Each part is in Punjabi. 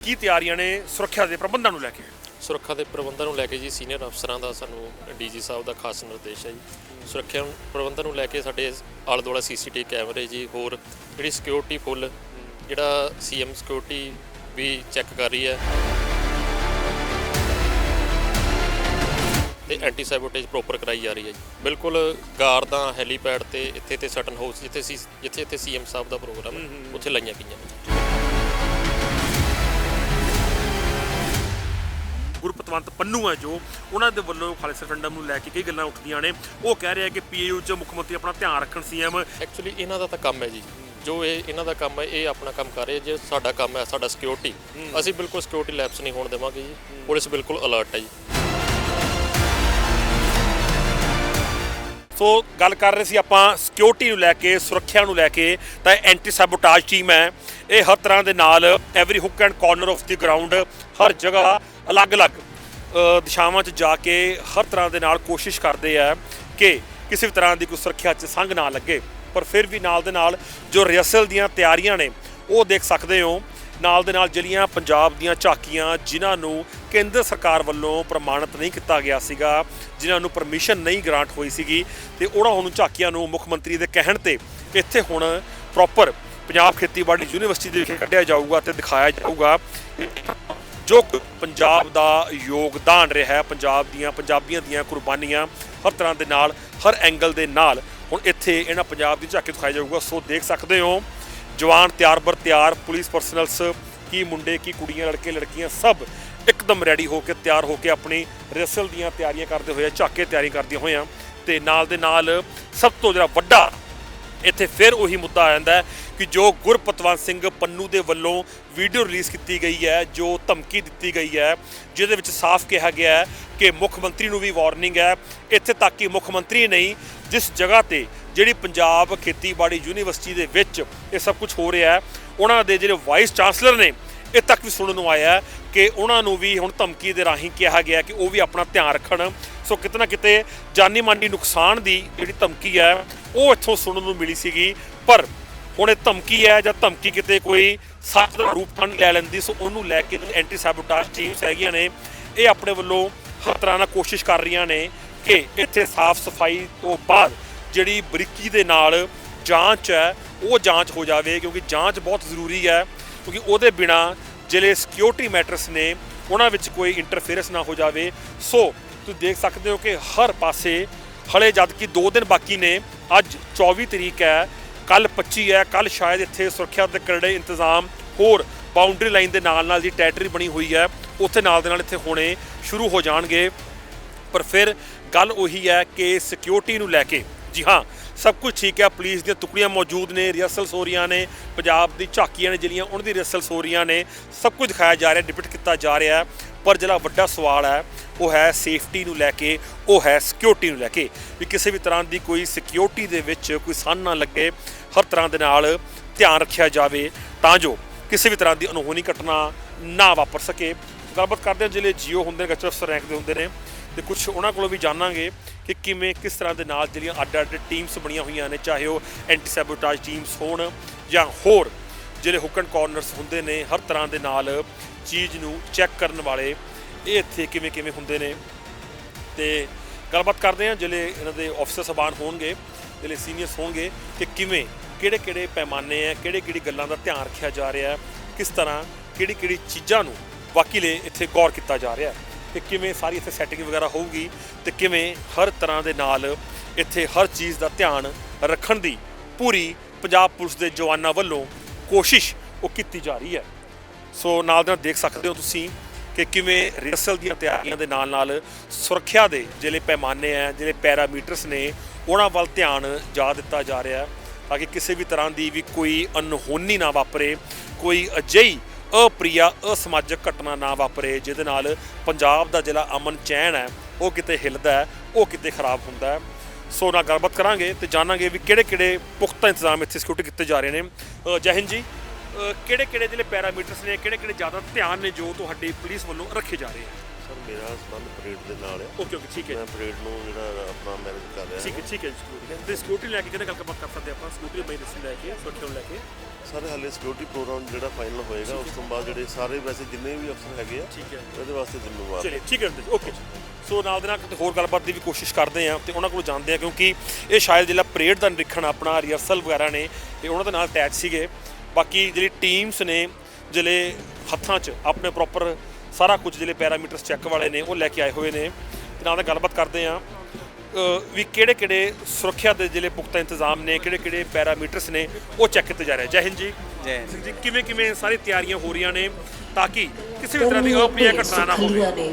ਕੀ ਤਿਆਰੀਆਂ ਨੇ ਸੁਰੱਖਿਆ ਦੇ ਪ੍ਰਬੰਧਾਂ ਨੂੰ ਲੈ ਕੇ? ਸੁਰੱਖਿਆ ਦੇ ਪ੍ਰਬੰਧਾਂ ਨੂੰ ਲੈ ਕੇ ਜੀ ਸੀਨੀਅਰ ਅਫਸਰਾਂ ਦਾ ਸਾਨੂੰ ਡੀਜੀ ਸਾਹਿਬ ਦਾ ਖਾਸ ਨਿਰਦੇਸ਼ ਹੈ ਜੀ। ਸੁਰੱਖਿਆ ਪ੍ਰਬੰਧਾਂ ਨੂੰ ਲੈ ਕੇ ਸਾਡੇ ਆਲੇ ਦੁਆਲੇ ਸੀਸੀਟੀਵੀ ਕੈਮਰੇ ਜੀ ਹੋਰ ਜਿਹੜੀ ਸਿਕਿਉਰਿਟੀ ਫੁੱਲ ਜਿਹੜਾ ਸੀਐਮ ਸਿਕਿਉਰਿਟੀ ਵੀ ਚੈੱਕ ਕਰ ਰਹੀ ਹੈ। ਤੇ ਐਂਟੀ ਸਾਈਬੋਟੇਜ ਪ੍ਰੋਪਰ ਕਰਾਈ ਜਾ ਰਹੀ ਹੈ ਜੀ। ਬਿਲਕੁਲ ਗਾਰਦਾਂ ਹੈਲੀਪੈਡ ਤੇ ਇੱਥੇ ਤੇ ਸਟਨ ਹਾਊਸ ਜਿੱਥੇ ਸੀ ਜਿੱਥੇ ਇੱਥੇ ਸੀਐਮ ਸਾਹਿਬ ਦਾ ਪ੍ਰੋਗਰਾਮ ਹੈ ਉੱਥੇ ਲਾਈਆਂ ਗਈਆਂ ਗੁਰਪਤਵੰਤ ਪੰਨੂ ਹੈ ਜੋ ਉਹਨਾਂ ਦੇ ਵੱਲੋਂ ਖਾਲਿਸਤਾ ਫੰਡਮ ਨੂੰ ਲੈ ਕੇ ਕਈ ਗੱਲਾਂ ਉੱਠਦੀਆਂ ਨੇ। ਉਹ ਕਹਿ ਰਿਹਾ ਕਿ ਪੀਏਯੂ 'ਚ ਮੁੱਖ ਮੰਤਰੀ ਆਪਣਾ ਧਿਆਨ ਰੱਖਣ ਸੀਐਮ ਐਕਚੁਅਲੀ ਇਹਨਾਂ ਦਾ ਤਾਂ ਕੰਮ ਹੈ ਜੀ। ਜੋ ਇਹ ਇਹਨਾਂ ਦਾ ਕੰਮ ਹੈ ਇਹ ਆਪਣਾ ਕੰਮ ਕਰ ਰਹੇ ਜੇ ਸਾਡਾ ਕੰਮ ਹੈ ਸਾਡਾ ਸਿਕਿਉਰਿਟੀ ਅਸੀਂ ਬਿਲਕੁਲ ਸਿਕਿਉਰਿਟੀ ਲੈਪਸ ਨਹੀਂ ਹੋਣ ਦੇਵਾਂਗੇ ਜੀ। ਪੁਲਿਸ ਬਿਲਕੁਲ ਅਲਰਟ ਹੈ ਜੀ। ਸੋ ਗੱਲ ਕਰ ਰਹੇ ਸੀ ਆਪਾਂ ਸਿਕਿਉਰਿਟੀ ਨੂੰ ਲੈ ਕੇ ਸੁਰੱਖਿਆ ਨੂੰ ਲੈ ਕੇ। ਤਾਂ ਐਂਟੀ ਸੈਬੋਟਾਜ ਟੀਮ ਹੈ। ਇਹ ਹਰ ਤਰ੍ਹਾਂ ਦੇ ਨਾਲ every hook and corner of the ground ਹਰ ਜਗ੍ਹਾ ਅਲੱਗ-ਅਲੱਗ। ਦਿਸ਼ਾਵਾਂ 'ਚ ਜਾ ਕੇ ਹਰ ਤਰ੍ਹਾਂ ਦੇ ਨਾਲ ਕੋਸ਼ਿਸ਼ ਕਰਦੇ ਆ ਕਿ ਕਿਸੇ ਵੀ ਤਰ੍ਹਾਂ ਦੀ ਕੋਈ ਸੁਰੱਖਿਆ 'ਚ ਸੰਗ ਨਾ ਲੱਗੇ। ਪਰ ਫਿਰ ਵੀ ਨਾਲ ਦੇ ਨਾਲ ਜੋ ਰਿਹਰਸਲ ਦੀਆਂ ਤਿਆਰੀਆਂ ਨੇ, ਉਹ ਦੇਖ ਸਕਦੇ ਹੋ। ਨਾਲ ਦੇ ਨਾਲ ਜਿਹੜੀਆਂ ਪੰਜਾਬ ਦੀਆਂ ਝਾਕੀਆਂ, ਜਿਨ੍ਹਾਂ ਨੂੰ ਕੇਂਦਰ ਸਰਕਾਰ ਵੱਲੋਂ ਪ੍ਰਮਾਣਿਤ ਨਹੀਂ ਕੀਤਾ ਗਿਆ ਸੀਗਾ, ਜਿਨ੍ਹਾਂ ਨੂੰ ਪਰਮਿਸ਼ਨ ਨਹੀਂ ਗ੍ਰਾਂਟ ਹੋਈ ਸੀਗੀ, ਤੇ ਉਹਨਾਂ ਹੁਣ ਝਾਕੀਆਂ ਨੂੰ ਮੁੱਖ ਮੰਤਰੀ ਦੇ ਕਹਿਣ ਤੇ ਇੱਥੇ ਹੁਣ ਪ੍ਰੋਪਰ ਪੰਜਾਬ ਖੇਤੀਬਾੜੀ ਯੂਨੀਵਰਸਿਟੀ ਦੇ ਵਿੱਚ ਕੱਢਿਆ ਜਾਊਗਾ ਤੇ ਦਿਖਾਇਆ ਜਾਊਗਾ। ਜੋ ਕੁ ਪੰਜਾਬ ਦਾ ਯੋਗਦਾਨ ਰਿਹਾ ਹੈ। ਪੰਜਾਬ ਦੀਆਂ ਪੰਜਾਬੀਆਂ ਦੀਆਂ ਕੁਰਬਾਨੀਆਂ ਹਰ ਤਰ੍ਹਾਂ ਦੇ ਨਾਲ, ਹਰ ਐਂਗਲ ਦੇ ਨਾਲ ਹੁਣ ਇੱਥੇ ਇਹਨਾਂ ਪੰਜਾਬ ਦੀ ਝਾਕੀ ਦਿਖਾਈ ਜਾਊਗਾ। ਸੋ ਦੇਖ ਸਕਦੇ ਹੋ, ਜਵਾਨ ਤਿਆਰ ਬਰ ਤਿਆਰ, ਪੁਲਿਸ ਪਰਸਨਲਸ, ਕੀ ਮੁੰਡੇ, ਕੀ ਕੁੜੀਆਂ, ਲੜਕੇ, ਲੜਕੀਆਂ ਸਭ ਇੱਕਦਮ ਰੈਡੀ ਹੋ ਕੇ ਤਿਆਰ ਹੋ ਕੇ ਆਪਣੀ ਰਿਹਰਸਲ ਦੀਆਂ ਤਿਆਰੀਆਂ ਕਰਦੇ ਹੋਏ ਝਾਕੇ ਤਿਆਰੀ ਕਰਦੀਆਂ ਹੋਈਆਂ। ਤੇ ਨਾਲ ਦੇ ਨਾਲ ਸਭ ਤੋਂ ਜਿਹੜਾ ਵੱਡਾ ਇੱਥੇ ਫਿਰ ਉਹੀ ਮੁੱਦਾ ਆ ਜਾਂਦਾ ਹੈ ਕਿ ਜੋ ਗੁਰਪਤਵੰਤ ਸਿੰਘ ਪੰਨੂ ਦੇ ਵੱਲੋਂ ਵੀਡੀਓ ਰਿਲੀਜ਼ ਕੀਤੀ ਗਈ ਹੈ, ਜੋ ਧਮਕੀ ਦਿੱਤੀ ਗਈ ਹੈ, ਜਿਹਦੇ ਵਿੱਚ ਸਾਫ਼ ਕਿਹਾ ਗਿਆ ਹੈ ਕਿ ਮੁੱਖ ਮੰਤਰੀ ਨੂੰ ਵੀ ਵਾਰਨਿੰਗ ਹੈ, ਇੱਥੇ ਤੱਕ ਕਿ ਮੁੱਖ ਮੰਤਰੀ ਨਹੀਂ, ਜਿਸ ਜਗ੍ਹਾ ਤੇ ਜਿਹੜੀ ਪੰਜਾਬ ਖੇਤੀਬਾੜੀ ਯੂਨੀਵਰਸਿਟੀ ਦੇ ਵਿੱਚ ਇਹ ਸਭ ਕੁਝ ਹੋ ਰਿਹਾ ਹੈ, ਉਹਨਾਂ ਦੇ ਜਿਹੜੇ ਵਾਈਸ ਚਾਂਸਲਰ ਨੇ, ਇਹ ਤੱਕ ਵੀ ਸੁਣਨ ਨੂੰ ਆਇਆ ਕਿ ਉਹਨਾਂ ਨੂੰ ਵੀ ਹੁਣ ਧਮਕੀ ਦੇ ਰਾਹੀਂ ਕਿਹਾ ਗਿਆ ਕਿ ਉਹ ਵੀ ਆਪਣਾ ਧਿਆਨ ਰੱਖਣ ਸੋ ਕਿਤੇ ਨਾ ਕਿਤੇ ਜਾਨੀ ਮਾਨੀ ਨੁਕਸਾਨ ਦੀ ਜਿਹੜੀ ਧਮਕੀ ਹੈ, ਉਹ ਇੱਥੋਂ ਸੁਣਨ ਨੂੰ ਮਿਲੀ ਸੀਗੀ। ਪਰ ਹੁਣ ਇਹ ਧਮਕੀ ਹੈ ਜਾਂ ਧਮਕੀ ਕਿਤੇ ਕੋਈ ਸੱਚ ਦਾ ਰੂਪ ਤਾਂ ਲੈ ਲੈਂਦੀ, ਸੋ ਉਹਨੂੰ ਲੈ ਕੇ ਐਂਟੀ ਸੈਬੋਟਾਜ ਟੀਮਸ ਹੈਗੀਆਂ ਨੇ, ਇਹ ਆਪਣੇ ਵੱਲੋਂ ਹਰ ਤਰ੍ਹਾਂ ਨਾਲ ਕੋਸ਼ਿਸ਼ ਕਰ ਰਹੀਆਂ ਨੇ ਕਿ ਇੱਥੇ ਸਾਫ਼ ਸਫ਼ਾਈ ਤੋਂ ਬਾਅਦ ਜਿਹੜੀ ਬਰੀਕੀ ਦੇ ਨਾਲ ਜਾਂਚ ਹੈ, ਉਹ ਜਾਂਚ ਹੋ ਜਾਵੇ, ਕਿਉਂਕਿ ਜਾਂਚ ਬਹੁਤ ਜ਼ਰੂਰੀ ਹੈ, ਕਿਉਂਕਿ ਉਹਦੇ ਬਿਨਾ ਜਿਹੜੇ ਸਿਕਿਉਰਿਟੀ ਮੈਟਰਸ ਨੇ, ਉਹਨਾਂ ਵਿੱਚ ਕੋਈ ਇੰਟਰਫੇਰੈਂਸ ਨਾ ਹੋ ਜਾਵੇ। ਸੋ ਤੁਸੀਂ ਦੇਖ ਸਕਦੇ ਹੋ ਕਿ ਹਰ ਪਾਸੇ ਹਲੇ ਜਦ ਕਿ 2 ਦਿਨ ਬਾਕੀ ਨੇ, ਅੱਜ 24 ਤਰੀਕ ਹੈ ਕੱਲ 25 ਹੈ ਕੱਲ ਸ਼ਾਇਦ ਇੱਥੇ ਸੁਰੱਖਿਆ ਦੇ ਕਰੜੇ ਇੰਤਜ਼ਾਮ ਹੋਰ ਬਾਉਂਡਰੀ ਲਾਈਨ ਦੇ ਨਾਲ ਨਾਲ ਦੀ ਟੈਰੀਟਰੀ ਬਣੀ ਹੋਈ ਹੈ, ਉੱਥੇ ਨਾਲ ਦੇ ਨਾਲ ਇੱਥੇ ਹੋਣੇ ਸ਼ੁਰੂ ਹੋ ਜਾਣਗੇ। ਪਰ ਫਿਰ ਗੱਲ ਉਹੀ ਹੈ ਕਿ ਸਿਕਿਉਰਿਟੀ ਨੂੰ ਲੈ ਕੇ, ਜੀ ਹਾਂ, ਸਭ ਕੁਝ ਠੀਕ ਹੈ ਪੁਲਿਸ ਦੀਆਂ ਟੁਕੜੀਆਂ ਮੌਜੂਦ ਨੇ ਰਿਹਰਸਲਸ ਹੋ ਰਹੀਆਂ ਨੇ, ਪੰਜਾਬ ਦੀ ਝਾਕੀਆਂ ਨੇ ਜਿਹੜੀਆਂ, ਉਹਨਾਂ ਦੀ ਰਿਹਰਸਲਸ ਹੋ ਰਹੀਆਂ ਨੇ, ਸਭ ਕੁਝ ਦਿਖਾਇਆ ਜਾ ਰਿਹਾ ਡਿਪਟ ਕੀਤਾ ਜਾ ਰਿਹਾ ਪਰ ਜਿਹੜਾ ਵੱਡਾ ਸਵਾਲ ਹੈ ਉਹ ਹੈ ਸੇਫਟੀ ਨੂੰ ਲੈ ਕੇ, ਉਹ ਹੈ ਸਿਕਿਉਰਿਟੀ ਨੂੰ ਲੈ ਕੇ ਵੀ ਕਿਸੇ ਵੀ ਤਰ੍ਹਾਂ ਦੀ ਕੋਈ ਸਿਕਿਉਰਿਟੀ ਦੇ ਵਿੱਚ ਕੋਈ ਸੰਨ ਨਾ ਲੱਗੇ, ਹਰ ਤਰ੍ਹਾਂ ਦੇ ਨਾਲ ਧਿਆਨ ਰੱਖਿਆ ਜਾਵੇ ਤਾਂ ਜੋ ਕਿਸੇ ਵੀ ਤਰ੍ਹਾਂ ਦੀ ਅਨਹੋਣੀ ਘਟਨਾ ਨਾ ਵਾਪਰ ਸਕੇ। ਗੱਲਬਾਤ ਕਰਦੇ ਹਾਂ ਜਿਹੜੇ ਜੀਓ ਹੁੰਦੇ ਨੇ ਗੱਚਰ ਅਫਸਰ ਰੈਂਕ ਦੇ ਹੁੰਦੇ ਨੇ ਤੇ ਕੁਝ ਉਹਨਾਂ ਕੋਲੋਂ ਵੀ ਜਾਣਾਂਗੇ ਕਿ ਕਿਵੇਂ, ਕਿਸ ਤਰ੍ਹਾਂ ਦੇ ਨਾਲ ਜਿਹੜੀਆਂ ਅੱਡ ਅੱਡ ਟੀਮਸ ਬਣੀਆਂ ਹੋਈਆਂ ਨੇ, ਚਾਹੇ ਉਹ ਐਂਟੀ ਸੈਬੋਟਾਜ ਟੀਮਸ ਹੋਣ ਜਾਂ ਹੋਰ ਜਿਹੜੇ ਹੁਕਨ ਐਂਡ ਕਾਰਨਰਸ ਹੁੰਦੇ ਨੇ, ਹਰ ਤਰ੍ਹਾਂ ਦੇ ਨਾਲ ਚੀਜ਼ ਨੂੰ ਚੈੱਕ ਕਰਨ ਵਾਲੇ ਇਹ ਇੱਥੇ ਕਿਵੇਂ ਕਿਵੇਂ ਹੁੰਦੇ ਨੇ ਤੇ ਗੱਲਬਾਤ ਕਰਦੇ ਹਾਂ ਜਿਹੜੇ ਇਹਨਾਂ ਦੇ ਆਫਿਸਰ ਸਬਾਨ ਹੋਣਗੇ, ਜਿਹੜੇ ਸੀਨੀਅਰਸ ਹੋਣਗੇ ਕਿ ਕਿਵੇਂ, ਕਿਹੜੇ ਕਿਹੜੇ ਪੈਮਾਨੇ ਆ, ਕਿਹੜੇ ਕਿਹੜੀ ਗੱਲਾਂ ਦਾ ਧਿਆਨ ਰੱਖਿਆ ਜਾ ਰਿਹਾ ਕਿਸ ਤਰ੍ਹਾਂ ਕਿਹੜੀ ਕਿਹੜੀ ਚੀਜ਼ਾਂ ਨੂੰ ਵਾਕਈ ਲਈ ਇੱਥੇ ਗੌਰ ਕੀਤਾ ਜਾ ਰਿਹਾ ਹੈ ਕਿ ਕਿਵੇਂ ਸਾਰੀ ਇੱਥੇ ਸੈਟਿੰਗ ਵਗੈਰਾ ਹੋਊਗੀ ਤੇ ਕਿਵੇਂ ਹਰ ਤਰ੍ਹਾਂ ਦੇ ਨਾਲ ਇੱਥੇ ਹਰ ਚੀਜ਼ ਦਾ ਧਿਆਨ ਰੱਖਣ ਦੀ ਪੂਰੀ ਪੰਜਾਬ ਪੁਲਿਸ ਦੇ ਜਵਾਨਾਂ ਵੱਲੋਂ ਕੋਸ਼ਿਸ਼ ਉਹ ਕੀਤੀ ਜਾ ਰਹੀ ਹੈ। ਸੋ ਨਾਲ ਦੇ ਨਾਲ ਦੇਖ ਸਕਦੇ ਹੋ ਤੁਸੀਂ ਕਿ ਕਿਵੇਂ ਰਿਹਰਸਲ ਦੀਆਂ ਤਿਆਰੀਆਂ ਦੇ ਨਾਲ ਨਾਲ ਸੁਰੱਖਿਆ ਦੇ ਜਿਹੜੇ ਪੈਮਾਨੇ ਆ ਜਿਹੜੇ ਪੈਰਾਮੀਟਰਸ ਨੇ ਉਹਨਾਂ ਵੱਲ ਧਿਆਨ ਜਾ ਦਿੱਤਾ ਜਾ ਰਿਹਾ ਤਾਂ ਕਿ ਕਿਸੇ ਵੀ ਤਰ੍ਹਾਂ ਦੀ ਵੀ ਕੋਈ ਅਨਹੋਨੀ ਨਾ ਵਾਪਰੇ ਕੋਈ ਅਜਿਹੀ ਅਪ੍ਰਿਆ ਅਸਮਾਜਿਕ ਘਟਨਾ ਨਾ ਵਾਪਰੇ ਜਿਹਦੇ ਨਾਲ ਪੰਜਾਬ ਦਾ ਜਿਹੜਾ ਅਮਨ ਚੈਨ ਹੈ ਉਹ ਕਿਤੇ ਹਿੱਲਦਾ ਹੈ ਉਹ ਕਿਤੇ ਖਰਾਬ ਹੁੰਦਾ ਹੈ। ਸੋ ਨਾਲ ਗੱਲਬਾਤ ਕਰਾਂਗੇ ਤੇ ਜਾਣਾਂਗੇ ਵੀ ਕਿਹੜੇ ਕਿਹੜੇ ਪੁਖਤਾ ਇੰਤਜ਼ਾਮ ਇੱਥੇ ਸਿਕਿਉਰਿਟੀ ਕੀਤੇ ਜਾ ਰਹੇ ਨੇ। ਅ, ਜੈ ਹਿੰਦ ਜੀ। ਕਿਹੜੇ ਕਿਹੜੇ ਜਿਹੜੇ ਪੈਰਾਮੀਟਰਸ ਨੇ ਕਿਹੜੇ ਕਿਹੜੇ ਜ਼ਿਆਦਾ ਧਿਆਨ ਨੇ ਜੋ ਤੁਹਾਡੀ ਪੁਲਿਸ ਵੱਲੋਂ ਰੱਖੇ ਜਾ ਰਹੇ ਆ? ਸਰ ਮੇਰਾ ਸੰਬੰਧ ਪਰੇਡ ਦੇ ਨਾਲ ਹੈ ਓਕੇ ਓਕੇ ਠੀਕ ਹੈ। ਮੈਂ ਪਰੇਡ ਨੂੰ ਜਿਹੜਾ ਆਪਣਾ ਮੈਨੇਜ ਕਰ ਰਿਹਾ ਠੀਕ ਹੈ ਠੀਕ ਹੈ ਜੀ ਤੇ ਸਿਕਿਉਰਿਟੀ ਲੈ ਕੇ ਕਿਹਦੇ ਗੱਲ ਕਰ ਸਕਦੇ ਆਪਾਂ? ਸਿਕਿਉਰਿਟੀ ਮੈਨੇਜਰ ਲੈ ਕੇ ਸੁਰੱਖਿਆ ਨੂੰ ਲੈ ਕੇ? ਸਾਰੇ ਹਾਲੇ ਸਿਕਿਉਰਿਟੀ ਪ੍ਰੋਗਰਾਮ ਜਿਹੜਾ ਫਾਈਨਲ ਹੋਏਗਾ ਉਸ ਤੋਂ ਬਾਅਦ ਜਿਹੜੇ ਸਾਰੇ ਵੈਸੇ ਜਿੰਨੇ ਵੀ ਅਫਸਰ ਹੈਗੇ ਆ ਠੀਕ ਹੈ। ਉਹਦੇ ਵਾਸਤੇ ਜ਼ਿੰਮੇਵਾਰ ਚਲਿਏ ਠੀਕ ਹੈ ਓਕੇ ਸੋ ਨਾਲ ਦੇ ਨਾਲ ਕਿਤੇ ਹੋਰ ਗੱਲਬਾਤ ਦੀ ਵੀ ਕੋਸ਼ਿਸ਼ ਕਰਦੇ ਆ ਤੇ ਉਹਨਾਂ ਕੋਲ ਜਾਣਦੇ ਆ ਕਿਉਂਕਿ ਇਹ ਸ਼ਾਇਦ ਜਿਹੜਾ ਪਰੇਡ ਦਾ ਨਿਰੀਖਣ ਆਪਣਾ ਰਿਹਰਸਲ ਵਗੈਰਾ ਨੇ ਇਹ ਉਹਨਾਂ ਦੇ ਨਾਲ ਅਟੈਚ ਸੀਗੇ। ਬਾਕੀ ਜਿਹੜੀ ਟੀਮਸ ਨੇ ਜਿਹੜੇ ਹੱਥਾਂ 'ਚ ਆਪਣੇ ਪ੍ਰੋਪਰ ਸਾਰਾ ਕੁਝ ਜਿਹੜੇ ਪੈਰਾਮੀਟਰਸ ਚੈੱਕ ਵਾਲੇ ਨੇ ਉਹ ਲੈ ਕੇ ਆਏ ਹੋਏ ਨੇ। ਤੇ ਨਾਲ ਦਾ ਗੱਲਬਾਤ ਕਰਦੇ ਆ ਵੀ ਕਿਹੜੇ ਕਿਹੜੇ ਸੁਰੱਖਿਆ ਦੇ ਜਿਹੜੇ ਪੁਖਤਾ ਇੰਤਜ਼ਾਮ ਨੇ ਕਿਹੜੇ ਕਿਹੜੇ ਪੈਰਾਮੀਟਰਸ ਨੇ ਉਹ ਚੈੱਕ ਕੀਤੇ ਜਾ ਰਹੇ ਜੈ ਹਿੰਦ ਜੀ। ਜੈ ਹਿੰਦ। ਜੀ ਕਿਵੇਂ ਕਿਵੇਂ ਸਾਰੀ ਤਿਆਰੀਆਂ ਹੋ ਰਹੀਆਂ ਨੇ ਤਾਂ ਕਿ ਕਿਸੇ ਵੀ ਤਰ੍ਹਾਂ ਦੀ ਅਪਰਿਆ ਘਟਨਾ ਨਾ ਹੋਵੇ।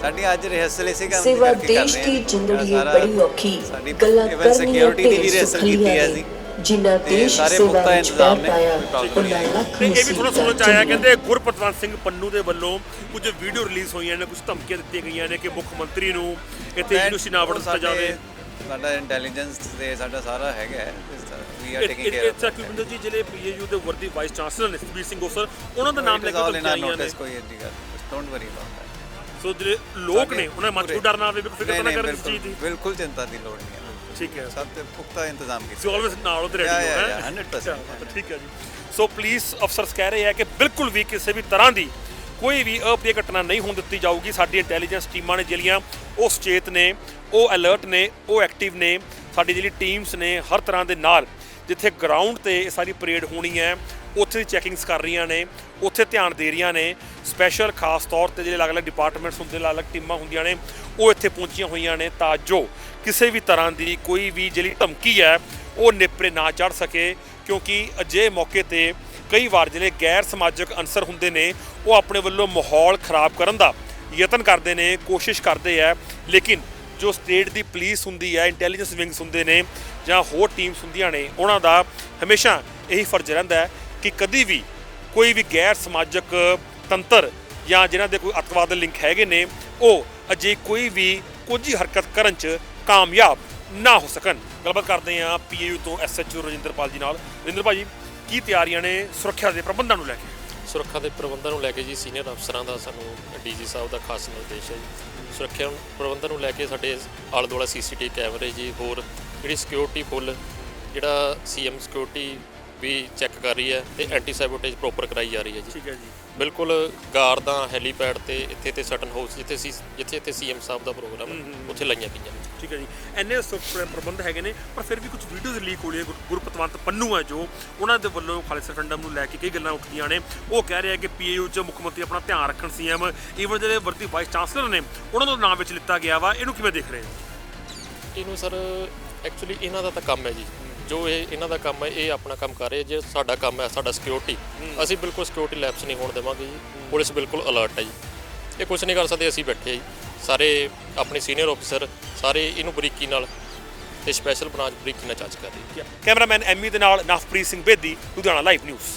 ਸਾਡੀ ਅੱਜ ਰਿਹਰਸਲ ਇਸੇ ਕੰਮ ਸੇਵਾ ਕਰਕੇ ਕਰ ਰਹੇ ਦੀ ਹਾਂ। ਜ਼ਿੰਦਗੀ ਬੜੀ ਔਖੀ ਸਾਡੀ ਗੱਲਾਂ ਕਰਨੀਆਂ security ਦੀ ਵੀ ਢੇਰ ਰਿਹਰਸਲ ਕੀਤੀ ਸੁਖਲੀਆਂ ਹੈ ਨੇ ਜਿਨ੍ਹਾਂ ਦੇਸ਼ ਸਾਰੇ ਸੇਵਾ ਵਿੱਚ ਇੰਤਜ਼ਾਮ ਪੈਰ ਨੇ ਪਾਇਆ ਉਹਨਾਂ ਲੱਖ ਤੇ ਇਹ ਵੀ ਥੋੜਾ ਸੁਣਨ ਚ ਆਇਆ ਕਹਿੰਦੇ ਗੁਰਪਤਵੰਤ ਸਿੰਘ ਪੰਨੂ ਦੇ ਵੱਲੋਂ ਕੁਝ ਵੀਡੀਓ ਰਿਲੀਜ਼ ਹੋਈਆਂ ਨੇ ਕੁਝ ਧਮਕੀਆਂ ਦਿੱਤੀਆਂ ਗਈਆਂ ਨੇ ਕਿ ਮੁੱਖ ਮੰਤਰੀ ਨੂੰ ਇੱਥੇ ਯੂਨੀਵਰਸਿਟੀ ਨਾ ਵੜਨ ਦਿੱਤਾ ਜਾਵੇ। ਸਾਡਾ ਇੰਟੈਲੀਜੈਂਸ ਤੇ ਸਾਡਾ ਸਾਰਾ ਹੈਗਾ ਵੀ ਆਰ ਟੇਕਿੰਗ ਕੇਅਰ ਇਹ ਕਿਉਂਕਿ ਜੀ ਜਿਹੜੇ ਪੀਏਯੂ ਦੇ ਵਰਦੀ ਵਾਈਸ ਚਾਂਸਲਰ ਨੇ ਸੁਖਬੀਰ ਸਿੰਘ ਗੋਸਰ ਉਹਨਾਂ ਦਾ ਨਾਮ ਲੈ ਕੇ ਧਮਕੀਆਂ ਆਈਆਂ ਨੇ। ਨੋਟਿਸ ਕੋਈ ਏਡੀ ਗੱਲ ਡੋਂਟ ਵਰੀ ਅਬਾਊਟ ਸੋ ਜਿਹੜੇ ਲੋਕ ਨੇ ਉਹਨਾਂ ਮਨ ਨਾ ਆਵੇ ਕੋਈ ਫਿਕਰ ਨਾ ਕਰਨ ਇਸ ਚੀਜ਼ ਦੀ। ਬਿਲਕੁਲ ਚਿੰਤਾ ਦੀ ਲੋੜ ਨਹੀਂ ਠੀਕ ਹੈ। ਸਭ ਤੇ ਪੁਖਤਾ ਇੰਤਜ਼ਾਮ ਸੋ ਕੀਤਾ ਆਲਵੇਸ ਨਾਲ Yeah, ਰੈਡੀ yeah, ਹੋ yeah, 100% ਠੀਕ ਹੈ ਜੀ। ਸੋ ਪੁਲਿਸ ਅਫਸਰਸ ਕਹਿ ਰਹੇ ਆ ਕਿ ਬਿਲਕੁਲ ਵੀ ਕਿਸੇ ਵੀ ਤਰ੍ਹਾਂ ਦੀ ਕੋਈ ਵੀ ਅਪਰਿਆ ਘਟਨਾ ਨਹੀਂ ਹੋਣ ਦਿੱਤੀ ਜਾਊਗੀ। ਸਾਡੀ ਇੰਟੈਲੀਜੈਂਸ ਟੀਮਾਂ ਨੇ ਜਿਹੜੀਆਂ ਉਹ ਸੁਚੇਤ ਨੇ ਉਹ ਅਲਰਟ ਨੇ ਉਹ ਐਕਟਿਵ ਨੇ। ਸਾਡੀ ਜਿਹੜੀ ਟੀਮਸ ਨੇ ਹਰ ਤਰ੍ਹਾਂ ਦੇ ਨਾਲ ਜਿੱਥੇ ਗਰਾਊਂਡ ਤੇ ਇਹ ਸਾਰੀ ਪਰੇਡ ਹੋਣੀ ਹੈ, ਉੱਥੇ ਦੀ ਚੈਕਿੰਗਸ ਕਰ ਰਹੀਆਂ ਨੇ, ਉੱਥੇ ਧਿਆਨ ਦੇ ਰਹੀਆਂ ਨੇ। ਸਪੈਸ਼ਲ ਖਾਸ ਤੌਰ ਤੇ ਜਿਹੜੇ ਅਲੱਗ-ਅਲੱਗ ਡਿਪਾਰਟਮੈਂਟਸ ਹੁੰਦੇ ਅਲੱਗ-ਅਲੱਗ ਟੀਮਾਂ ਹੁੰਦੀਆਂ ਨੇ, ਉਹ ਇੱਥੇ ਪਹੁੰਚੀਆਂ ਹੋਈਆਂ ਨੇ ਤਾਂ ਜੋ ਕਿਸੇ ਵੀ ਤਰ੍ਹਾਂ ਦੀ ਕੋਈ ਵੀ ਜਿਹੜੀ ਧਮਕੀ ਹੈ, ਉਹ ਨੇਪਰੇ ਨਾ ਚੜ ਸਕੇ। ਕਿਉਂਕਿ ਅਜੇ ਮੌਕੇ ਤੇ ਕਈ ਵਾਰ ਜਿਹੜੇ ਗੈਰ ਸਮਾਜਿਕ ਅਨਸਰ ਹੁੰਦੇ ਨੇ, ਉਹ ਆਪਣੇ ਵੱਲੋਂ ਮਾਹੌਲ ਖਰਾਬ ਕਰਨ ਦਾ ਯਤਨ ਕਰਦੇ ਨੇ, ਕੋਸ਼ਿਸ਼ ਕਰਦੇ ਆ। ਲੇਕਿਨ ਜੋ ਸਟੇਟ ਦੀ ਪੁਲਿਸ ਹੁੰਦੀ ਹੈ ਇੰਟੈਲੀਜੈਂਸ ਵਿੰਗਸ ਹੁੰਦੇ ਨੇ ਜਾਂ ਹੋਰ ਟੀਮਸ ਹੁੰਦੀਆਂ ਨੇ, ਉਹਨਾਂ ਦਾ ਹਮੇਸ਼ਾ ਇਹੀ ਫਰਜ਼ ਰਹਿੰਦਾ ਹੈ ਕਿ ਕਦੀ ਵੀ ਕੋਈ ਵੀ ਗੈਰ ਸਮਾਜਿਕ ਤੰਤਰ ਜਾਂ ਜਿਨ੍ਹਾਂ ਦੇ ਕੋਈ ਅੱਤਵਾਦ ਲਿੰਕ ਹੈਗੇ ਨੇ, ਉਹ ਅਜੇ ਕੋਈ ਵੀ ਕੁਝ ਹਰਕਤ ਕਰਨ 'ਚ ਕਾਮਯਾਬ ਨਾ ਹੋ ਸਕਣ। ਗੱਲਬਾਤ ਕਰਦੇ ਹਾਂ ਪੀਏਯੂ ਤੋਂ ਐਸਐਚਓ ਰਜਿੰਦਰਪਾਲ ਜੀ ਨਾਲ। ਰਜਿੰਦਰ ਭਾਜੀ, ਕੀ ਤਿਆਰੀਆਂ ਨੇ ਸੁਰੱਖਿਆ ਦੇ ਪ੍ਰਬੰਧਾਂ ਨੂੰ ਲੈ ਕੇ? ਸੁਰੱਖਿਆ ਦੇ ਪ੍ਰਬੰਧਾਂ ਨੂੰ ਲੈ ਕੇ ਜੀ ਸੀਨੀਅਰ ਅਫਸਰਾਂ ਦਾ ਸਾਨੂੰ ਡੀਜੀ ਸਾਹਿਬ ਦਾ ਖਾਸ ਨਿਰਦੇਸ਼ ਹੈ ਜੀ। ਸੁਰੱਖਿਆ ਪ੍ਰਬੰਧਾਂ ਨੂੰ ਲੈ ਕੇ ਸਾਡੇ ਆਲੇ ਦੁਆਲੇ ਸੀਸੀਟੀਵੀ ਕੈਮਰੇ ਜੀ, ਹੋਰ ਜਿਹੜੀ ਸਿਕਿਉਰਿਟੀ ਫੁੱਲ, ਜਿਹੜਾ ਸੀਐਮ ਸਿਕਿਉਰਿਟੀ ਵੀ ਚੈੱਕ ਕਰ ਰਹੀ ਹੈ ਤੇ ਐਂਟੀ ਸਾਈਬੋਟੇਜ ਪ੍ਰੋਪਰ ਕਰਾਈ ਜਾ ਰਹੀ ਹੈ ਜੀ। ਠੀਕ ਹੈ ਜੀ। ਬਿਲਕੁਲ ਗਾਰਦਾਂ ਹੈਲੀਪੈਡ ਤੇ ਇੱਥੇ ਤੇ ਸਟਨ ਹਾਊਸ ਜਿੱਥੇ ਸੀ ਜਿੱਥੇ ਇੱਥੇ ਸੀਐਮ ਸਾਹਿਬ ਦਾ ਪ੍ਰੋਗਰਾਮ ਹੈ ਉੱਥੇ ਲਾਈਆਂ ਗਈਆਂ। ਠੀਕ ਹੈ ਜੀ। ਐਨੇ ਸੁਰੱਖਿਆ ਪ੍ਰਬੰਧ ਹੈਗੇ ਨੇ ਪਰ ਫਿਰ ਵੀ ਕੁਝ ਵੀਡੀਓਜ਼ ਲੀਕ ਹੋ ਰਹੀਆਂ ਗੁਰ- ਗੁਰਪਤਵੰਤ ਪੰਨੂ ਹੈ ਜੋ ਉਹਨਾਂ ਦੇ ਵੱਲੋਂ ਖਾਲਿਸਾ ਫੰਡਮ ਨੂੰ ਲੈ ਕੇ ਕਈ ਗੱਲਾਂ ਉੱਠਦੀਆਂ ਨੇ। ਉਹ ਕਹਿ ਰਿਹਾ ਕਿ ਪੀਏਯੂ 'ਚ ਮੁੱਖ ਮੰਤਰੀ ਆਪਣਾ ਧਿਆਨ ਰੱਖਣ ਸੀਐਮ ਈਵਨ ਜਿਹੜੇ ਵਰਦੀ ਵਾਈਸ ਚਾਂਸਲਰ ਨੇ ਉਹਨਾਂ ਦਾ ਨਾਮ ਵਿੱਚ ਲਿੱਤਾ ਗਿਆ ਵਾ। ਇਹਨੂੰ ਕਿਵੇਂ ਦੇਖ ਰਹੇ ਹੋ? ਇਹਨੂੰ ਸਰ ਐਕਚੁਅਲੀ ਇਹਨਾਂ ਦਾ ਤਾਂ ਕੰਮ ਹੈ ਜੀ। ਜੋ ਇਹ ਇਹਨਾਂ ਦਾ ਕੰਮ ਹੈ ਇਹ ਆਪਣਾ ਕੰਮ ਕਰ ਰਹੇ ਜੇ ਸਾਡਾ ਕੰਮ ਹੈ ਸਾਡਾ ਸਿਕਿਉਰਿਟੀ ਅਸੀਂ ਬਿਲਕੁਲ ਸਿਕਿਉਰਿਟੀ ਲੈਪਸ ਨਹੀਂ ਹੋਣ ਦੇਵਾਂਗੇ ਜੀ। ਪੁਲਿਸ ਬਿਲਕੁਲ ਅਲਰਟ ਹੈ ਜੀ। ਇਹ ਕੁਝ ਨਹੀਂ ਕਰ ਸਕਦੇ ਅਸੀਂ ਬੈਠੇ ਜੀ। ਸਾਰੇ ਆਪਣੇ ਸੀਨੀਅਰ ਅਫਸਰ ਸਾਰੇ ਇਹਨੂੰ ਬਰੀਕੀ ਨਾਲ ਤੇ ਸਪੈਸ਼ਲ ਬ੍ਰਾਂਚ ਬਰੀਕੀ ਨਾਲ ਜਾਂਚ ਕਰ ਰਹੀ ਹੈ। ਕੈਮਰਾਮੈਨ ਐਮੀ ਦੇ ਨਾਲ ਨਵਪ੍ਰੀਤ ਸਿੰਘ ਬੇਦੀ ਲੁਧਿਆਣਾ ਲਾਈਵ ਨਿਊਜ਼